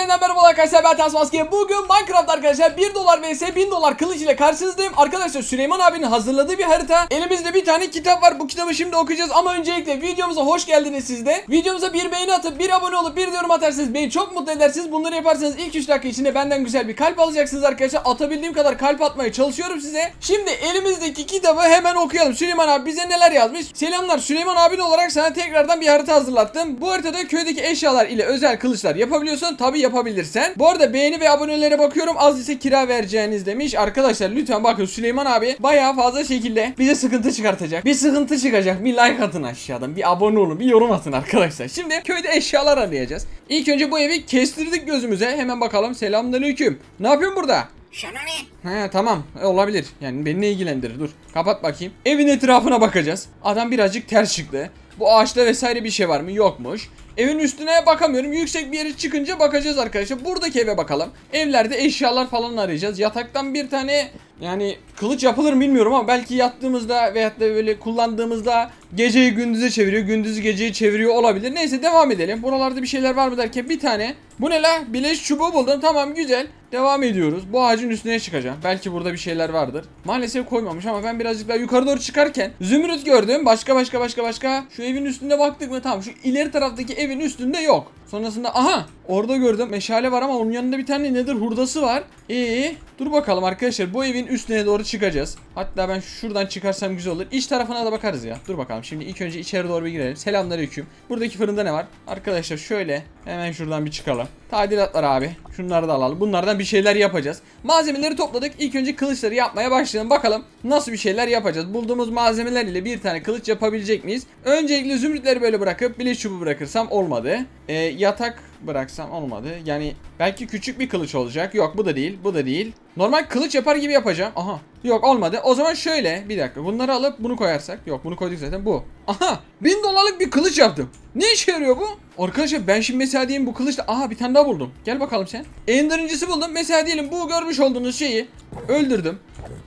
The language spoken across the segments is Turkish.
yeniden merhaba arkadaşlar ben Tasmaske. Bugün Minecraft arkadaşlar 1 dolar vs 1000 dolar kılıç ile karşınızdayım. Arkadaşlar Süleyman abinin hazırladığı bir harita. Elimizde bir tane kitap var. Bu kitabı şimdi okuyacağız ama öncelikle videomuza hoş geldiniz siz de. Videomuza bir beğeni atıp bir abone olup bir yorum atarsanız beni çok mutlu edersiniz. Bunları yaparsanız ilk 3 dakika içinde benden güzel bir kalp alacaksınız arkadaşlar. Atabildiğim kadar kalp atmaya çalışıyorum size. Şimdi elimizdeki kitabı hemen okuyalım. Süleyman abi bize neler yazmış? Selamlar Süleyman abin olarak sana tekrardan bir harita hazırlattım. Bu haritada köydeki eşyalar ile özel kılıçlar yapabiliyorsun. Tabi yapabilirsen. Bu arada beğeni ve abonelere bakıyorum. Az ise kira vereceğiniz demiş. Arkadaşlar lütfen bakın Süleyman abi bayağı fazla şekilde bize sıkıntı çıkartacak. Bir sıkıntı çıkacak. Bir like atın aşağıdan. Bir abone olun. Bir yorum atın arkadaşlar. Şimdi köyde eşyalar arayacağız. İlk önce bu evi kestirdik gözümüze. Hemen bakalım. Selamünaleyküm. Ne yapıyorsun burada? Sana ne? He tamam E, olabilir. Yani beni ne ilgilendirir? Dur kapat bakayım. Evin etrafına bakacağız. Adam birazcık ters çıktı. Bu ağaçta vesaire bir şey var mı? Yokmuş. Evin üstüne bakamıyorum. Yüksek bir yere çıkınca bakacağız arkadaşlar. Buradaki eve bakalım. Evlerde eşyalar falan arayacağız. Yataktan bir tane yani kılıç yapılır mı bilmiyorum ama belki yattığımızda veyahut da böyle kullandığımızda geceyi gündüze çeviriyor, gündüzü geceyi çeviriyor olabilir. Neyse devam edelim. Buralarda bir şeyler var mı derken bir tane. Bu ne la? Bileş çubuğu buldum. Tamam güzel. Devam ediyoruz. Bu ağacın üstüne çıkacağım. Belki burada bir şeyler vardır. Maalesef koymamış ama ben birazcık daha yukarı doğru çıkarken zümrüt gördüm. Başka başka başka başka. Şu evin üstünde baktık mı? Tamam şu ileri taraftaki evin üstünde yok. Sonrasında aha orada gördüm meşale var ama onun yanında bir tane nedir hurdası var. İyi dur bakalım arkadaşlar bu evin üstüne doğru çıkacağız. Hatta ben şuradan çıkarsam güzel olur. İç tarafına da bakarız ya. Dur bakalım şimdi ilk önce içeri doğru bir girelim. Selamünaleyküm. Buradaki fırında ne var? Arkadaşlar şöyle hemen şuradan bir çıkalım. Tadilatlar abi. Şunları da alalım. Bunlardan bir şeyler yapacağız. Malzemeleri topladık. İlk önce kılıçları yapmaya başlayalım. Bakalım nasıl bir şeyler yapacağız. Bulduğumuz malzemeler ile bir tane kılıç yapabilecek miyiz? Öncelikle zümrütleri böyle bırakıp bileş çubuğu bırakırsam olmadı. Ee, yatak bıraksam olmadı. Yani belki küçük bir kılıç olacak. Yok bu da değil. Bu da değil. Normal kılıç yapar gibi yapacağım. Aha. Yok olmadı. O zaman şöyle bir dakika. Bunları alıp bunu koyarsak. Yok bunu koyduk zaten bu. Aha. Bin dolarlık bir kılıç yaptım. Ne işe yarıyor bu? Arkadaşlar ben şimdi mesela diyelim bu kılıçla. Aha bir tane daha buldum. Gel bakalım sen. Ender incisi buldum. Mesela diyelim bu görmüş olduğunuz şeyi öldürdüm.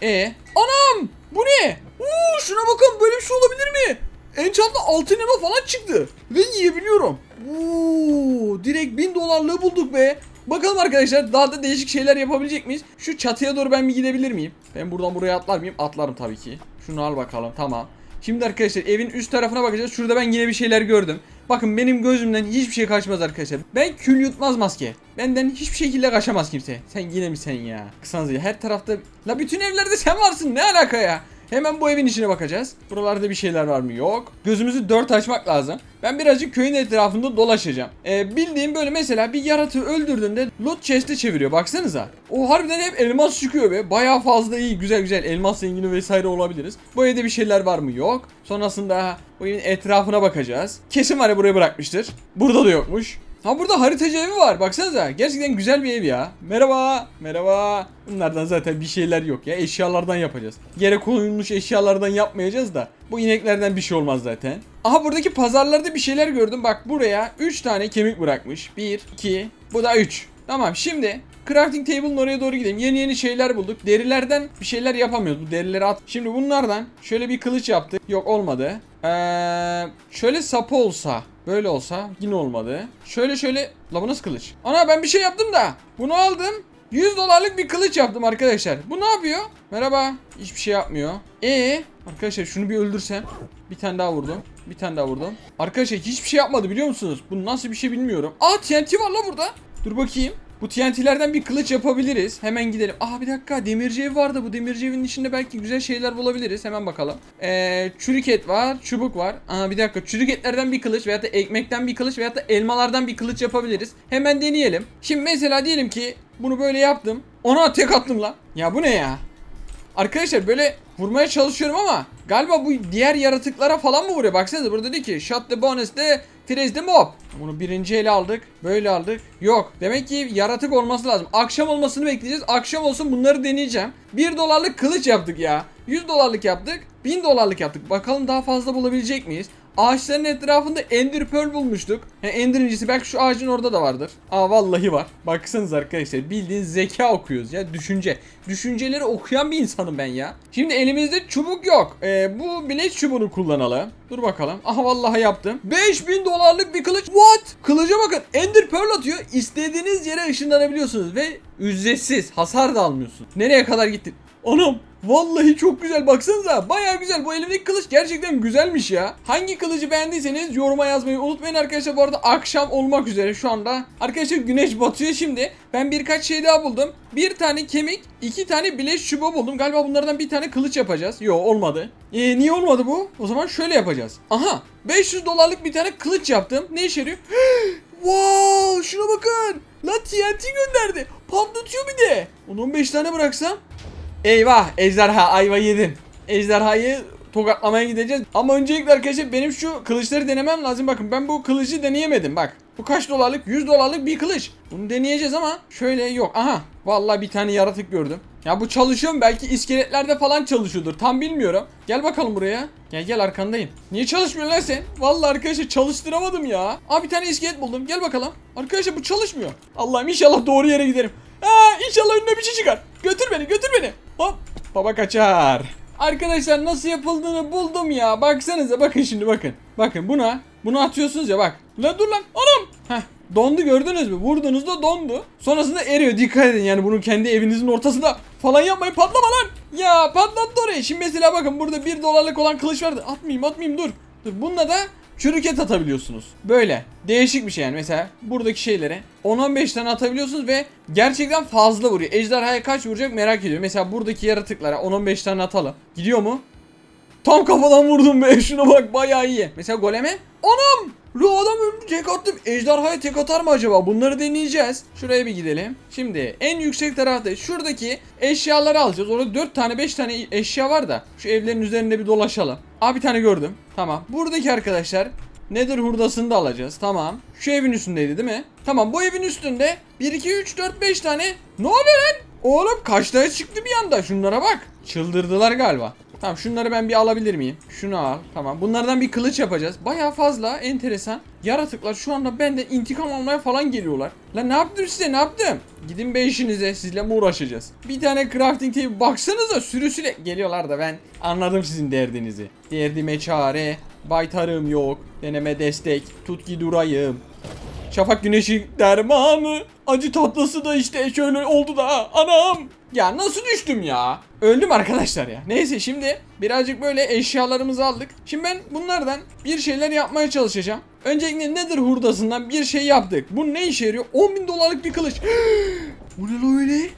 E Anam! Bu ne? Oo, şuna bakın böyle bir şey olabilir mi? Enchant'la altın elma falan çıktı. Ve yiyebiliyorum. Oo, direkt 1000 dolarlığı bulduk be. Bakalım arkadaşlar daha da değişik şeyler yapabilecek miyiz? Şu çatıya doğru ben bir gidebilir miyim? Ben buradan buraya atlar mıyım? Atlarım tabii ki. Şunu al bakalım tamam. Şimdi arkadaşlar evin üst tarafına bakacağız. Şurada ben yine bir şeyler gördüm. Bakın benim gözümden hiçbir şey kaçmaz arkadaşlar. Ben kül yutmaz maske. Benden hiçbir şekilde kaçamaz kimse. Sen yine mi sen ya? Kısanız ya her tarafta. La bütün evlerde sen varsın ne alaka ya? Hemen bu evin içine bakacağız. Buralarda bir şeyler var mı? Yok. Gözümüzü dört açmak lazım. Ben birazcık köyün etrafında dolaşacağım. Ee, bildiğim böyle mesela bir yaratığı öldürdüğünde loot chest'e çeviriyor. Baksanıza. O harbiden hep elmas çıkıyor be. Bayağı fazla iyi. Güzel güzel elmas zengini vesaire olabiliriz. Bu evde bir şeyler var mı? Yok. Sonrasında bu evin etrafına bakacağız. Kesin var ya buraya bırakmıştır. Burada da yokmuş. Ha burada haritacı evi var. Baksanıza. Gerçekten güzel bir ev ya. Merhaba. Merhaba. Bunlardan zaten bir şeyler yok ya. Eşyalardan yapacağız. Yere konulmuş eşyalardan yapmayacağız da. Bu ineklerden bir şey olmaz zaten. Aha buradaki pazarlarda bir şeyler gördüm. Bak buraya 3 tane kemik bırakmış. 1, 2, bu da 3. Tamam şimdi crafting table'ın oraya doğru gidelim. Yeni yeni şeyler bulduk. Derilerden bir şeyler yapamıyoruz. Bu derileri at. Şimdi bunlardan şöyle bir kılıç yaptık. Yok olmadı. Ee, şöyle sapı olsa. Böyle olsa yine olmadı. Şöyle şöyle. La bu nasıl kılıç? Ana ben bir şey yaptım da. Bunu aldım. 100 dolarlık bir kılıç yaptım arkadaşlar. Bu ne yapıyor? Merhaba. Hiçbir şey yapmıyor. E arkadaşlar şunu bir öldürsem. Bir tane daha vurdum. Bir tane daha vurdum. Arkadaşlar hiçbir şey yapmadı biliyor musunuz? Bu nasıl bir şey bilmiyorum. Aa TNT var la burada. Dur bakayım. Bu TNT'lerden bir kılıç yapabiliriz. Hemen gidelim. Aa bir dakika demirci ev vardı. Bu demirci evin içinde belki güzel şeyler bulabiliriz. Hemen bakalım. Ee, çürük et var. Çubuk var. Aa bir dakika. Çürük etlerden bir kılıç veyahut da ekmekten bir kılıç veyahut da elmalardan bir kılıç yapabiliriz. Hemen deneyelim. Şimdi mesela diyelim ki bunu böyle yaptım. Ona tek attım lan. Ya bu ne ya? Arkadaşlar böyle vurmaya çalışıyorum ama galiba bu diğer yaratıklara falan mı vuruyor? Baksanıza burada diyor ki shot the bonus de freeze the mob. Bunu birinci ele aldık. Böyle aldık. Yok. Demek ki yaratık olması lazım. Akşam olmasını bekleyeceğiz. Akşam olsun bunları deneyeceğim. 1 dolarlık kılıç yaptık ya. 100 dolarlık yaptık. 1000 dolarlık yaptık. Bakalım daha fazla bulabilecek miyiz? ağaçların etrafında Ender Pearl bulmuştuk. Yani Ender incisi belki şu ağacın orada da vardır. Aa vallahi var. Baksanız arkadaşlar bildiğin zeka okuyoruz ya düşünce. Düşünceleri okuyan bir insanım ben ya. Şimdi elimizde çubuk yok. Ee, bu bileş çubuğunu kullanalım. Dur bakalım. Aha vallahi yaptım. 5000 dolarlık bir kılıç. What? Kılıca bakın. Ender Pearl atıyor. İstediğiniz yere ışınlanabiliyorsunuz ve ücretsiz. Hasar da almıyorsun. Nereye kadar gittin? Anam Vallahi çok güzel baksanıza. Baya güzel. Bu elimdeki kılıç gerçekten güzelmiş ya. Hangi kılıcı beğendiyseniz yoruma yazmayı unutmayın arkadaşlar. Bu arada akşam olmak üzere şu anda. Arkadaşlar güneş batıyor şimdi. Ben birkaç şey daha buldum. Bir tane kemik iki tane bileş çubuğu buldum. Galiba bunlardan bir tane kılıç yapacağız. Yo olmadı. Ee, Niye olmadı bu? O zaman şöyle yapacağız. Aha 500 dolarlık bir tane kılıç yaptım. Ne işe yarıyor? Wow şuna bakın. La TNT gönderdi. Patlatıyor bir de. 10-15 tane bıraksam Eyvah ejderha ayva yedin. Ejderhayı tokatlamaya gideceğiz. Ama öncelikle arkadaşlar benim şu kılıçları denemem lazım. Bakın ben bu kılıcı deneyemedim bak. Bu kaç dolarlık? 100 dolarlık bir kılıç. Bunu deneyeceğiz ama şöyle yok. Aha vallahi bir tane yaratık gördüm. Ya bu çalışıyor mu? Belki iskeletlerde falan çalışıyordur. Tam bilmiyorum. Gel bakalım buraya. Gel gel arkandayım. Niye çalışmıyor lan sen? Vallahi arkadaşlar çalıştıramadım ya. Aa bir tane iskelet buldum. Gel bakalım. Arkadaşlar bu çalışmıyor. Allah'ım inşallah doğru yere giderim. Aa inşallah önüne bir şey çıkar. Götür beni götür beni. Hop baba kaçar. Arkadaşlar nasıl yapıldığını buldum ya. Baksanıza bakın şimdi bakın. Bakın buna bunu atıyorsunuz ya bak. Lan dur lan anam. Heh dondu gördünüz mü? Vurduğunuzda dondu. Sonrasında eriyor. Dikkat edin yani bunu kendi evinizin ortasında falan yapmayın patlama lan. Ya patlattı orayı. Şimdi mesela bakın burada 1 dolarlık olan kılıç vardı. Atmayayım atmayayım dur. Dur bununla da çürüket atabiliyorsunuz. Böyle. Değişik bir şey yani. Mesela buradaki şeylere 10-15 tane atabiliyorsunuz ve gerçekten fazla vuruyor. Ejderhaya kaç vuracak merak ediyorum. Mesela buradaki yaratıklara 10-15 tane atalım. Gidiyor mu? Tam kafadan vurdum be. Şuna bak bayağı iyi. Mesela goleme. Anam! Lo adam öldü tek attım. Ejderhaya tek atar mı acaba? Bunları deneyeceğiz. Şuraya bir gidelim. Şimdi en yüksek tarafta şuradaki eşyaları alacağız. Orada 4 tane 5 tane eşya var da. Şu evlerin üzerinde bir dolaşalım. Aa bir tane gördüm. Tamam. Buradaki arkadaşlar Nether hurdasını da alacağız. Tamam. Şu evin üstündeydi değil mi? Tamam bu evin üstünde 1, 2, 3, 4, 5 tane. Ne oluyor lan? Oğlum kaç tane çıktı bir anda? Şunlara bak. Çıldırdılar galiba. Tamam şunları ben bir alabilir miyim? Şunu al. Tamam. Bunlardan bir kılıç yapacağız. Baya fazla enteresan. Yaratıklar şu anda benden intikam almaya falan geliyorlar. Lan ne yaptım size ne yaptım? Gidin be işinize sizle mi uğraşacağız? Bir tane crafting table baksanıza sürüsüyle geliyorlar da ben anladım sizin derdinizi. Derdime çare, baytarım yok, deneme destek, tut ki durayım. Şafak güneşi dermanı. Acı tatlısı da işte şöyle oldu da anam. Ya nasıl düştüm ya? Öldüm arkadaşlar ya. Neyse şimdi birazcık böyle eşyalarımızı aldık. Şimdi ben bunlardan bir şeyler yapmaya çalışacağım. Öncelikle nedir hurdasından bir şey yaptık. Bu ne işe yarıyor? 10 bin dolarlık bir kılıç. Bu ne öyle?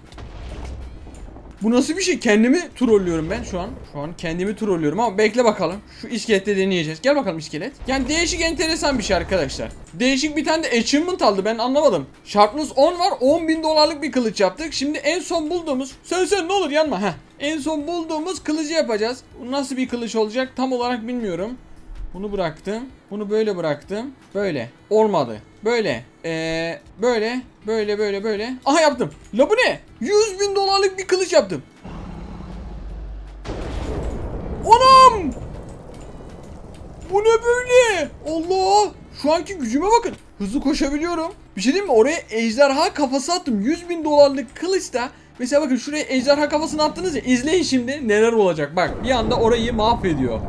Bu nasıl bir şey? Kendimi trollüyorum ben şu an. Şu an kendimi trollüyorum ama bekle bakalım. Şu iskelette deneyeceğiz. Gel bakalım iskelet. Yani değişik enteresan bir şey arkadaşlar. Değişik bir tane de achievement aldı ben anlamadım. Sharpness 10 var 10 bin dolarlık bir kılıç yaptık. Şimdi en son bulduğumuz sen sen ne olur yanma ha. En son bulduğumuz kılıcı yapacağız. Bu nasıl bir kılıç olacak tam olarak bilmiyorum. Bunu bıraktım. Bunu böyle bıraktım. Böyle. Olmadı. Böyle. Ee, böyle. Böyle böyle böyle. Aha yaptım. La bu ne? 100 bin dolarlık bir kılıç yaptım. Anam! Bu ne böyle? Allah! Şu anki gücüme bakın. Hızlı koşabiliyorum. Bir şey diyeyim mi? Oraya ejderha kafası attım. 100 bin dolarlık kılıçta. Mesela bakın şuraya ejderha kafasını attınız ya. İzleyin şimdi neler olacak. Bak bir anda orayı mahvediyor.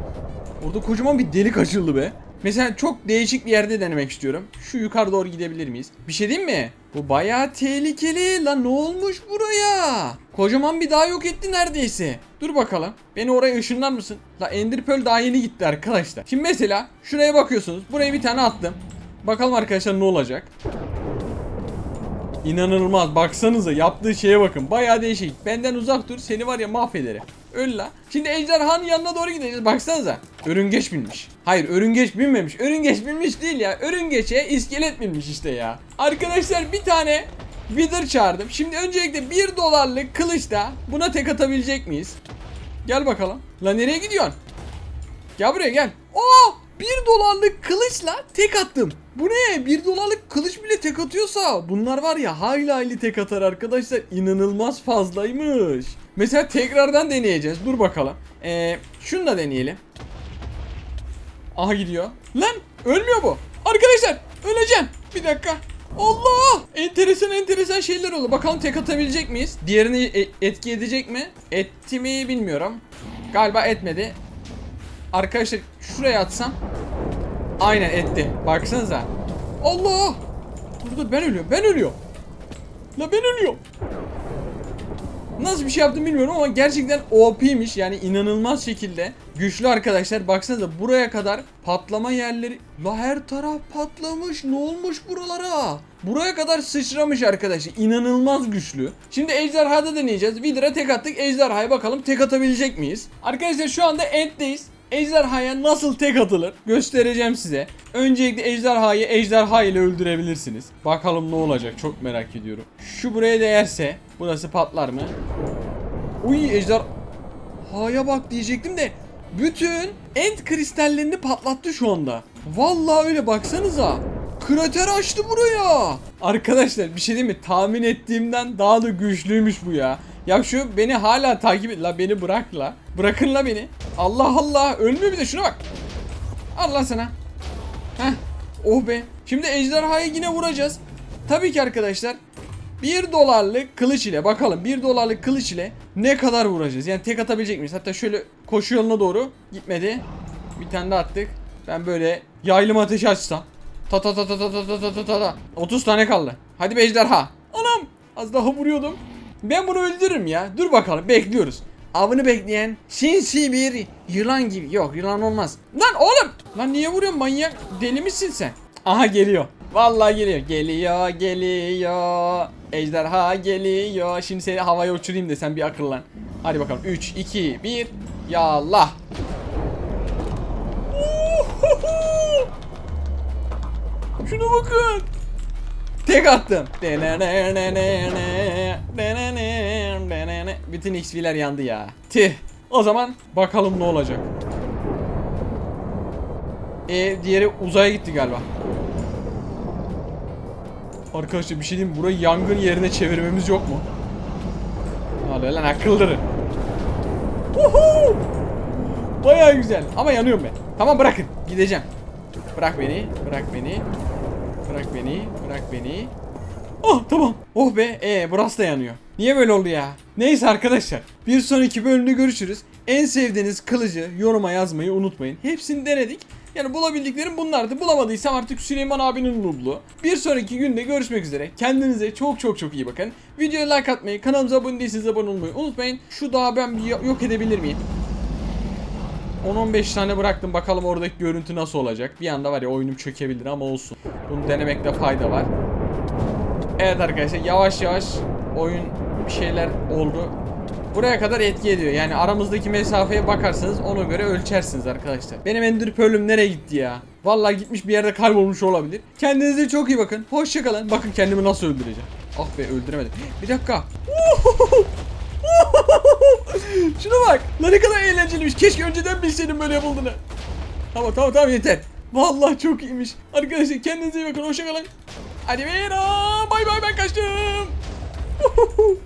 Orada kocaman bir delik açıldı be. Mesela çok değişik bir yerde denemek istiyorum. Şu yukarı doğru gidebilir miyiz? Bir şey diyeyim mi? Bu bayağı tehlikeli. Lan ne olmuş buraya? Kocaman bir dağ yok etti neredeyse. Dur bakalım. Beni oraya ışınlar mısın? La Ender Pearl daha yeni gitti arkadaşlar. Şimdi mesela şuraya bakıyorsunuz. Buraya bir tane attım. Bakalım arkadaşlar ne olacak? İnanılmaz. Baksanıza yaptığı şeye bakın. Bayağı değişik. Benden uzak dur. Seni var ya mahvederim. Öl. Şimdi ejderhanın yanına doğru gideceğiz. Baksanıza. Örüngeç binmiş. Hayır örüngeç binmemiş. Örüngeç binmiş değil ya. Örüngeçe iskelet binmiş işte ya. Arkadaşlar bir tane Wither çağırdım. Şimdi öncelikle 1 dolarlık kılıçta buna tek atabilecek miyiz? Gel bakalım. La nereye gidiyorsun? Gel buraya gel. Oo! 1 dolarlık kılıçla tek attım. Bu ne? 1 dolarlık kılıç bile tek atıyorsa bunlar var ya hayli hayli tek atar arkadaşlar. İnanılmaz fazlaymış. Mesela tekrardan deneyeceğiz. Dur bakalım. Ee, şunu da deneyelim. Aha gidiyor. Lan ölmüyor bu. Arkadaşlar öleceğim. Bir dakika. Allah! Enteresan enteresan şeyler oldu. Bakalım tek atabilecek miyiz? Diğerini e- etki edecek mi? Etti mi bilmiyorum. Galiba etmedi. Arkadaşlar şuraya atsam. Aynen etti. Baksanıza. Allah! Dur ben ölüyorum. Ben ölüyorum. La ben ölüyorum. Nasıl bir şey yaptım bilmiyorum ama gerçekten OP'miş yani inanılmaz şekilde. Güçlü arkadaşlar. Baksanıza buraya kadar patlama yerleri. La her taraf patlamış. Ne olmuş buralara? Buraya kadar sıçramış arkadaşlar. İnanılmaz güçlü. Şimdi ejderhada deneyeceğiz. Vidra tek attık. Ejderhaya bakalım tek atabilecek miyiz? Arkadaşlar şu anda enddeyiz Ejderhaya nasıl tek atılır göstereceğim size. Öncelikle ejderhayı ejderha ile öldürebilirsiniz. Bakalım ne olacak çok merak ediyorum. Şu buraya değerse burası patlar mı? Uy ejder... Bak diyecektim de bütün end kristallerini patlattı şu anda. Vallahi öyle baksanıza. Krater açtı buraya. Arkadaşlar bir şey değil mi? Tahmin ettiğimden daha da güçlüymüş bu ya. Ya şu beni hala takip et. La beni bırak la. Bırakın la beni. Allah Allah. Ölmüyor bir de şuna bak. Allah sana. Heh. Oh be. Şimdi ejderhaya yine vuracağız. Tabii ki arkadaşlar 1 dolarlık kılıç ile bakalım 1 dolarlık kılıç ile ne kadar vuracağız? Yani tek atabilecek miyiz? Hatta şöyle koşu yoluna doğru gitmedi. Bir tane daha attık. Ben böyle yaylım ateş açsam. Ta ta ta ta ta ta ta ta ta ta ta. 30 tane kaldı. Hadi be ejderha. Anam. Az daha vuruyordum. Ben bunu öldürürüm ya. Dur bakalım bekliyoruz. Avını bekleyen sinsi bir yılan gibi. Yok yılan olmaz. Lan oğlum. Lan niye vuruyorsun manyak? Deli misin sen? Aha geliyor. Vallahi geliyor. Geliyor, geliyor. Ejderha geliyor. Şimdi seni havaya uçurayım da sen bir akıllan. Hadi bakalım. 3, 2, 1. Yallah. Şuna bakın. Tek attım. Bütün XP'ler yandı ya. Tih. O zaman bakalım ne olacak. E diğeri uzaya gitti galiba. Arkadaşlar bir şey diyeyim? Burayı yangın yerine çevirmemiz yok mu? Hadi lan akılları. Uhu! Baya güzel ama yanıyorum ben. Tamam bırakın gideceğim. Bırak beni, bırak beni. Bırak beni, bırak beni. Oh tamam. Oh be, ee burası da yanıyor. Niye böyle oldu ya? Neyse arkadaşlar. Bir sonraki bölümde görüşürüz. En sevdiğiniz kılıcı yoruma yazmayı unutmayın. Hepsini denedik. Yani bulabildiklerim bunlardı. Bulamadıysam artık Süleyman abinin nublu. Bir sonraki günde görüşmek üzere. Kendinize çok çok çok iyi bakın. Videoya like atmayı, kanalımıza abone değilseniz abone olmayı unutmayın. Şu dağı ben bir yok edebilir miyim? 10-15 tane bıraktım bakalım oradaki görüntü nasıl olacak. Bir anda var ya oyunum çökebilir ama olsun. Bunu denemekte fayda var. Evet arkadaşlar yavaş yavaş oyun bir şeyler oldu. Buraya kadar etki ediyor. Yani aramızdaki mesafeye bakarsanız ona göre ölçersiniz arkadaşlar. Benim Ender Pearl'üm nereye gitti ya? Vallahi gitmiş bir yerde kaybolmuş olabilir. Kendinize çok iyi bakın. Hoşçakalın. Bakın kendimi nasıl öldüreceğim. Ah be öldüremedim. Bir dakika. Şuna bak. Lan ne kadar eğlenceliymiş. Keşke önceden bilseydim böyle yapıldığını. Tamam tamam tamam yeter. Vallahi çok iyiymiş. Arkadaşlar kendinize iyi bakın. Hoşçakalın. Hadi beyler. Bay bay ben kaçtım. Woohoo!